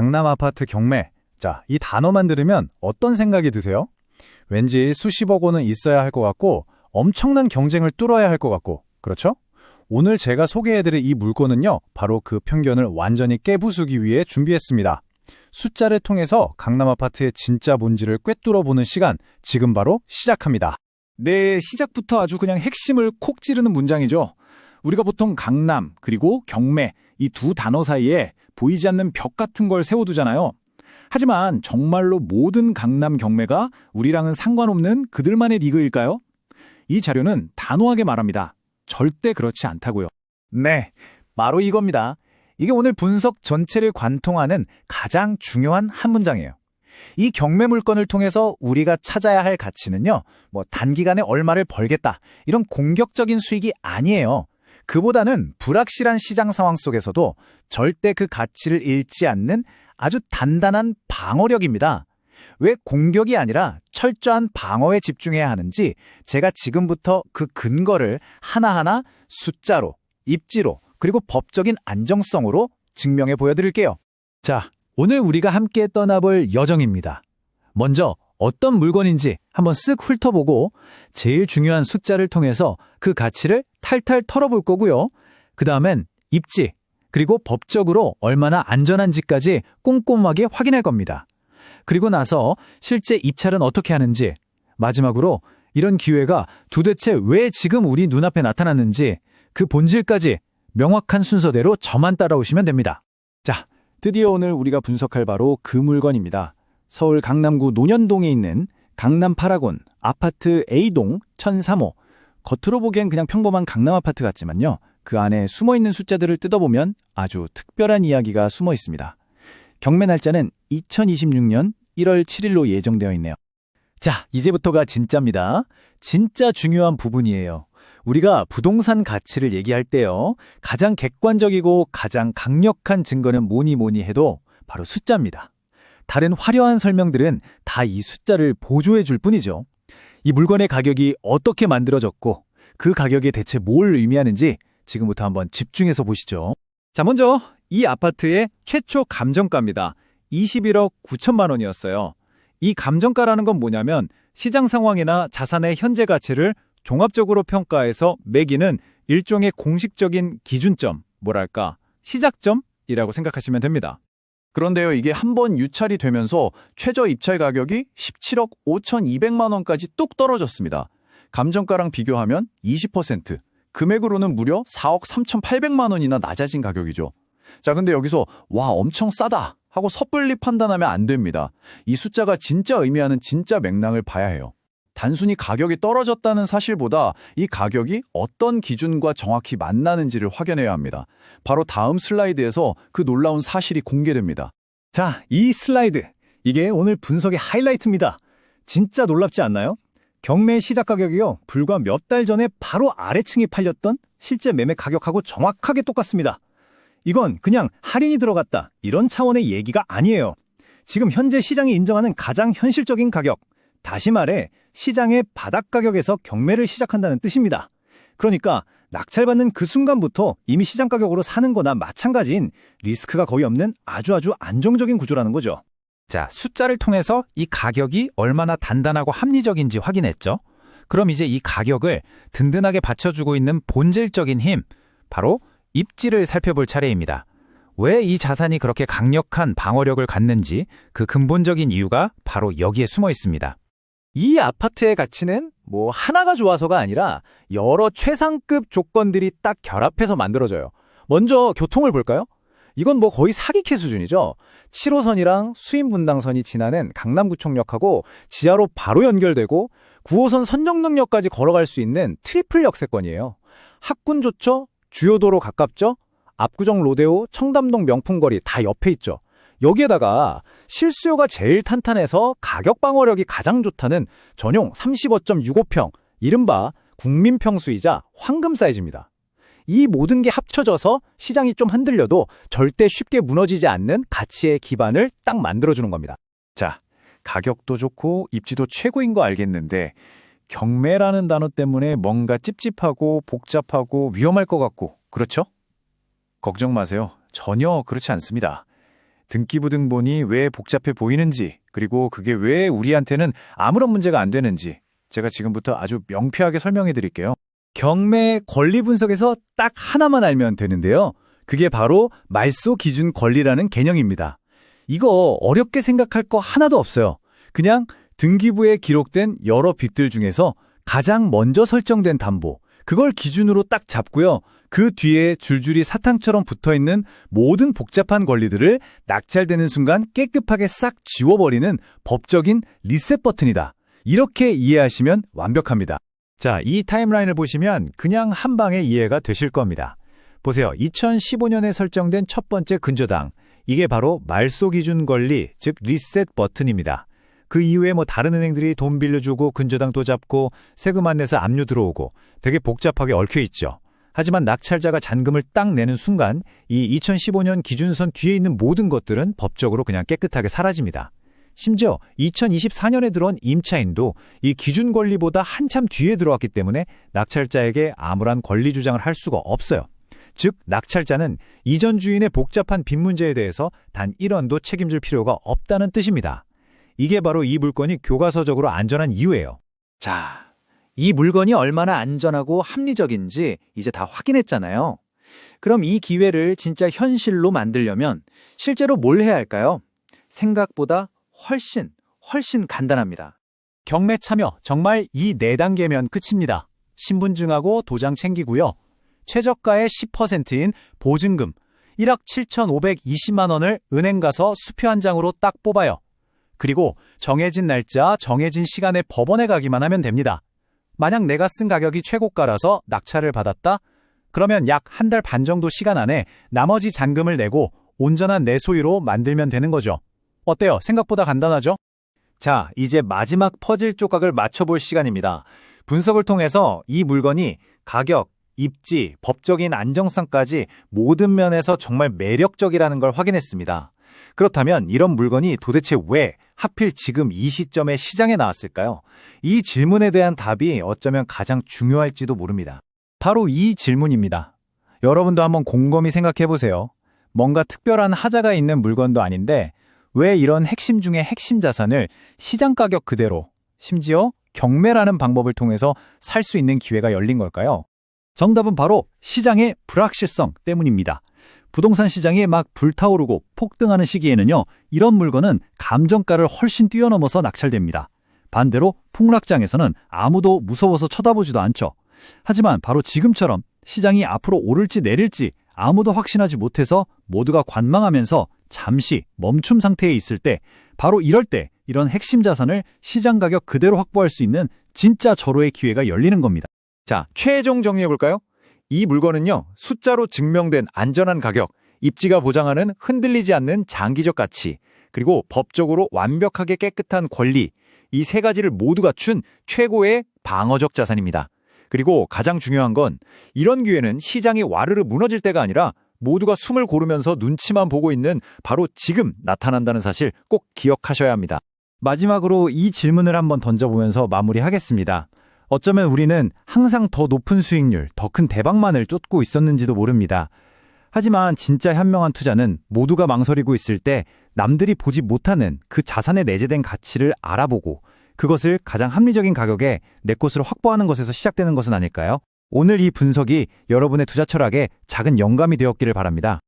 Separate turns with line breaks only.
강남 아파트 경매. 자, 이 단어만 들으면 어떤 생각이 드세요? 왠지 수십억 원은 있어야 할 것 같고 엄청난 경쟁을 뚫어야 할 것 같고 그렇죠? 오늘 제가 소개해드릴 이 물건은요, 바로 그 편견을 완전히 깨부수기 위해 준비했습니다. 숫자를 통해서 강남 아파트의 진짜 본질을 꿰뚫어보는 시간, 지금 바로 시작합니다.
네, 시작부터 아주 그냥 핵심을 콕 찌르는 문장이죠. 우리가 보통 강남 그리고 경매 이 두 단어 사이에 보이지 않는 벽 같은 걸 세워두잖아요. 하지만 정말로 모든 강남 경매가 우리랑은 상관없는 그들만의 리그일까요? 이 자료는 단호하게 말합니다. 절대 그렇지 않다고요.
네, 바로 이겁니다. 이게 오늘 분석 전체를 관통하는 가장 중요한 한 문장이에요. 이 경매 물건을 통해서 우리가 찾아야 할 가치는요, 뭐 단기간에 얼마를 벌겠다, 이런 공격적인 수익이 아니에요. 그보다는 불확실한 시장 상황 속에서도 절대 그 가치를 잃지 않는 아주 단단한 방어력입니다. 왜 공격이 아니라 철저한 방어에 집중해야 하는지 제가 지금부터 그 근거를 하나하나 숫자로, 입지로, 그리고 법적인 안정성으로 증명해 보여드릴게요. 자, 오늘 우리가 함께 떠나볼 여정입니다. 먼저 어떤 물건인지 한번 쓱 훑어보고 제일 중요한 숫자를 통해서 그 가치를 탈탈 털어볼 거고요. 그 다음엔 입지, 그리고 법적으로 얼마나 안전한지까지 꼼꼼하게 확인할 겁니다. 그리고 나서 실제 입찰은 어떻게 하는지, 마지막으로 이런 기회가 도대체 왜 지금 우리 눈앞에 나타났는지 그 본질까지 명확한 순서대로 저만 따라오시면 됩니다. 자, 드디어 오늘 우리가 분석할 바로 그 물건입니다. 서울 강남구 논현동에 있는 강남 파라곤 아파트 A동 1003호. 겉으로 보기엔 그냥 평범한 강남 아파트 같지만요. 그 안에 숨어 있는 숫자들을 뜯어보면 아주 특별한 이야기가 숨어 있습니다. 경매 날짜는 2026년 1월 7일로 예정되어 있네요. 자, 이제부터가 진짜입니다. 진짜 중요한 부분이에요. 우리가 부동산 가치를 얘기할 때요. 가장 객관적이고 가장 강력한 증거는 뭐니 뭐니 해도 바로 숫자입니다. 다른 화려한 설명들은 다 이 숫자를 보조해 줄 뿐이죠. 이 물건의 가격이 어떻게 만들어졌고 그 가격이 대체 뭘 의미하는지 지금부터 한번 집중해서 보시죠. 자, 먼저 이 아파트의 최초 감정가입니다. 21억 9천만 원이었어요. 이 감정가라는 건 뭐냐면 시장 상황이나 자산의 현재 가치를 종합적으로 평가해서 매기는 일종의 공식적인 기준점, 뭐랄까, 시작점이라고 생각하시면 됩니다. 그런데요, 이게 한 번 유찰이 되면서 최저 입찰 가격이 17억 5,200만 원까지 뚝 떨어졌습니다. 감정가랑 비교하면 20%, 금액으로는 무려 4억 3,800만 원이나 낮아진 가격이죠. 자, 근데 여기서 와, 엄청 싸다 하고 섣불리 판단하면 안 됩니다. 이 숫자가 진짜 의미하는 진짜 맥락을 봐야 해요. 단순히 가격이 떨어졌다는 사실보다 이 가격이 어떤 기준과 정확히 만나는지를 확인해야 합니다. 바로 다음 슬라이드에서 그 놀라운 사실이 공개됩니다. 자, 이 슬라이드. 이게 오늘 분석의 하이라이트입니다. 진짜 놀랍지 않나요? 경매 시작 가격이요. 불과 몇 달 전에 바로 아래층에 팔렸던 실제 매매 가격하고 정확하게 똑같습니다. 이건 그냥 할인이 들어갔다. 이런 차원의 얘기가 아니에요. 지금 현재 시장이 인정하는 가장 현실적인 가격. 다시 말해 시장의 바닥 가격에서 경매를 시작한다는 뜻입니다. 그러니까 낙찰받는 그 순간부터 이미 시장 가격으로 사는 거나 마찬가지인 리스크가 거의 없는 아주 아주 안정적인 구조라는 거죠. 자, 숫자를 통해서 이 가격이 얼마나 단단하고 합리적인지 확인했죠. 그럼 이제 이 가격을 든든하게 받쳐주고 있는 본질적인 힘, 바로 입지를 살펴볼 차례입니다. 왜 이 자산이 그렇게 강력한 방어력을 갖는지 그 근본적인 이유가 바로 여기에 숨어 있습니다. 이 아파트의 가치는 뭐 하나가 좋아서가 아니라 여러 최상급 조건들이 딱 결합해서 만들어져요. 먼저 교통을 볼까요? 이건 뭐 거의 사기캐 수준이죠. 7호선이랑 수인분당선이 지나는 강남구청역하고 지하로 바로 연결되고 9호선 선정릉역까지 걸어갈 수 있는 트리플 역세권이에요. 학군 좋죠? 주요 도로 가깝죠? 압구정 로데오, 청담동 명품거리 다 옆에 있죠. 여기에다가 실수요가 제일 탄탄해서 가격 방어력이 가장 좋다는 전용 35.65평, 이른바 국민평수이자 황금 사이즈입니다. 이 모든 게 합쳐져서 시장이 좀 흔들려도 절대 쉽게 무너지지 않는 가치의 기반을 딱 만들어주는 겁니다. 자, 가격도 좋고 입지도 최고인 거 알겠는데 경매라는 단어 때문에 뭔가 찝찝하고 복잡하고 위험할 것 같고 그렇죠? 걱정 마세요. 전혀 그렇지 않습니다. 등기부등본이 왜 복잡해 보이는지, 그리고 그게 왜 우리한테는 아무런 문제가 안 되는지 제가 지금부터 아주 명쾌하게 설명해 드릴게요. 경매 권리 분석에서 딱 하나만 알면 되는데요. 그게 바로 말소 기준 권리라는 개념입니다. 이거 어렵게 생각할 거 하나도 없어요. 그냥 등기부에 기록된 여러 빚들 중에서 가장 먼저 설정된 담보, 그걸 기준으로 딱 잡고요. 그 뒤에 줄줄이 사탕처럼 붙어 있는 모든 복잡한 권리들을 낙찰되는 순간 깨끗하게 싹 지워버리는 법적인 리셋 버튼이다. 이렇게 이해하시면 완벽합니다. 자, 이 타임라인을 보시면 그냥 한 방에 이해가 되실 겁니다. 보세요. 2015년에 설정된 첫 번째 근저당. 이게 바로 말소 기준 권리, 즉 리셋 버튼입니다. 그 이후에 뭐 다른 은행들이 돈 빌려주고 근저당 또 잡고 세금 안 내서 압류 들어오고 되게 복잡하게 얽혀 있죠. 하지만 낙찰자가 잔금을 딱 내는 순간 이 2015년 기준선 뒤에 있는 모든 것들은 법적으로 그냥 깨끗하게 사라집니다. 심지어 2024년에 들어온 임차인도 이 기준 권리보다 한참 뒤에 들어왔기 때문에 낙찰자에게 아무런 권리 주장을 할 수가 없어요. 즉, 낙찰자는 이전 주인의 복잡한 빚 문제에 대해서 단 1원도 책임질 필요가 없다는 뜻입니다. 이게 바로 이 물건이 교과서적으로 안전한 이유예요. 자, 이 물건이 얼마나 안전하고 합리적인지 이제 다 확인했잖아요. 그럼 이 기회를 진짜 현실로 만들려면 실제로 뭘 해야 할까요? 생각보다 훨씬, 훨씬 간단합니다. 경매 참여 정말 이네 단계면 끝입니다. 신분증하고 도장 챙기고요. 최저가의 10%인 보증금 1억 7,520만 원을 은행 가서 수표 한 장으로 딱 뽑아요. 그리고 정해진 날짜, 정해진 시간에 법원에 가기만 하면 됩니다. 만약 내가 쓴 가격이 최고가라서 낙찰을 받았다? 그러면 약 한 달 반 정도 시간 안에 나머지 잔금을 내고 온전한 내 소유로 만들면 되는 거죠. 어때요? 생각보다 간단하죠? 자, 이제 마지막 퍼즐 조각을 맞춰볼 시간입니다. 분석을 통해서 이 물건이 가격, 입지, 법적인 안정성까지 모든 면에서 정말 매력적이라는 걸 확인했습니다. 그렇다면 이런 물건이 도대체 왜 하필 지금 이 시점에 시장에 나왔을까요? 이 질문에 대한 답이 어쩌면 가장 중요할지도 모릅니다. 바로 이 질문입니다. 여러분도 한번 곰곰이 생각해 보세요. 뭔가 특별한 하자가 있는 물건도 아닌데 왜 이런 핵심 중의 핵심 자산을 시장 가격 그대로 심지어 경매라는 방법을 통해서 살 수 있는 기회가 열린 걸까요? 정답은 바로 시장의 불확실성 때문입니다. 부동산 시장이 막 불타오르고 폭등하는 시기에는요, 이런 물건은 감정가를 훨씬 뛰어넘어서 낙찰됩니다. 반대로 풍락장에서는 아무도 무서워서 쳐다보지도 않죠. 하지만 바로 지금처럼 시장이 앞으로 오를지 내릴지 아무도 확신하지 못해서 모두가 관망하면서 잠시 멈춤 상태에 있을 때 바로 이럴 때 이런 핵심 자산을 시장 가격 그대로 확보할 수 있는 진짜 절호의 기회가 열리는 겁니다. 자, 최종 정리해 볼까요? 이 물건은요, 숫자로 증명된 안전한 가격, 입지가 보장하는 흔들리지 않는 장기적 가치, 그리고 법적으로 완벽하게 깨끗한 권리, 이 세 가지를 모두 갖춘 최고의 방어적 자산입니다. 그리고 가장 중요한 건 이런 기회는 시장이 와르르 무너질 때가 아니라 모두가 숨을 고르면서 눈치만 보고 있는 바로 지금 나타난다는 사실 꼭 기억하셔야 합니다. 마지막으로 이 질문을 한번 던져보면서 마무리하겠습니다. 어쩌면 우리는 항상 더 높은 수익률, 더 큰 대박만을 쫓고 있었는지도 모릅니다. 하지만 진짜 현명한 투자는 모두가 망설이고 있을 때 남들이 보지 못하는 그 자산에 내재된 가치를 알아보고 그것을 가장 합리적인 가격에 내 것으로 확보하는 것에서 시작되는 것은 아닐까요? 오늘 이 분석이 여러분의 투자 철학에 작은 영감이 되었기를 바랍니다.